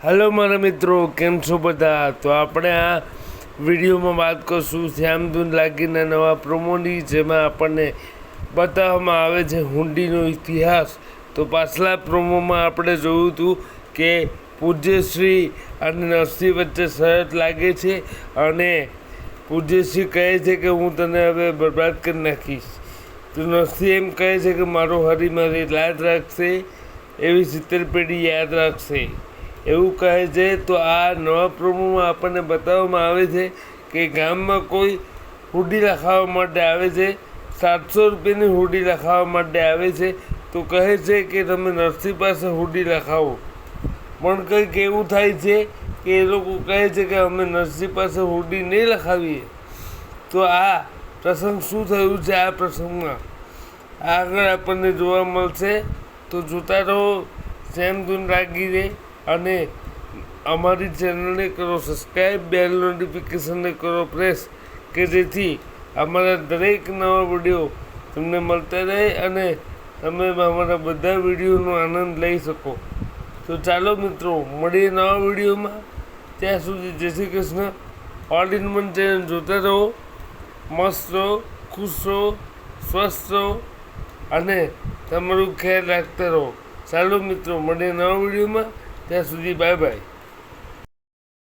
Hello મારા મિત્રો, કેમ છો બધા? તો આપણે આ વિડીયોમાં વાત કરશું શ્યામધૂન લાગીના નવા પ્રોમોની જેમાં આપણને બતાવવામાં આવે છે હુંડીનો ઇતિહાસ. તો પાછલા પ્રોમોમાં આપણે જોયું હતું કે પૂજ્યશ્રી અને નરસિંહ વચ્ચે શરત લાગે છે અને પૂજ્યશ્રી કહે છે કે હું તને હવે બરબાદ કરી નાખીશ. તો નરસિંહ એમ કહે છે કે મારો હરી મારી યાદ રાખશે, એવી સિત્તેર પેઢી યાદ રાખશે. એવું કહે છે, તો આ નવા પ્રોમોમાં આપણને બતાવવામાં આવે છે કે ગામમાં કોઈ હુડી લખાવવા માટે આવે છે, સાતસો રૂપિયાની હુડી લખાવવા માટે આવે છે, તો કહે છે કે તમે નરસિંહ પાસે હુડી લખાવો પણ કંઈક એવું થાય છે કે એ લોકો કહે છે કે અમે નરસિંહ પાસે હુડી નહીં લખાવીએ તો આ પ્રસંગ શું થયું છે આ પ્રસંગમાં? આગળ આપણને જોવા મળશે. તો જોતા રહો સેમ ધૂન રાગીને અને અમારી ચેનલને કરો સબસ્ક્રાઈબ બેલ નોટિફિકેશનને કરો પ્રેસ, કે જેથી અમારા દરેક નવા વીડિયો તમને મળતા રહે અને તમે અમારા બધા વિડીયોનો આનંદ લઈ શકો. તો ચાલો મિત્રો, મળીએ નવા વિડીયોમાં. ત્યાં સુધી જય Shri Krishna. All in one channel જોતા રહો. મસ્ત રહો, ખુશ રહો, સ્વસ્થ રહો અને તમારું ખ્યાલ રાખતા રહો. ચાલો મિત્રો, મળીએ નવા વિડીયોમાં. ત્યાં સુધી બાય બાય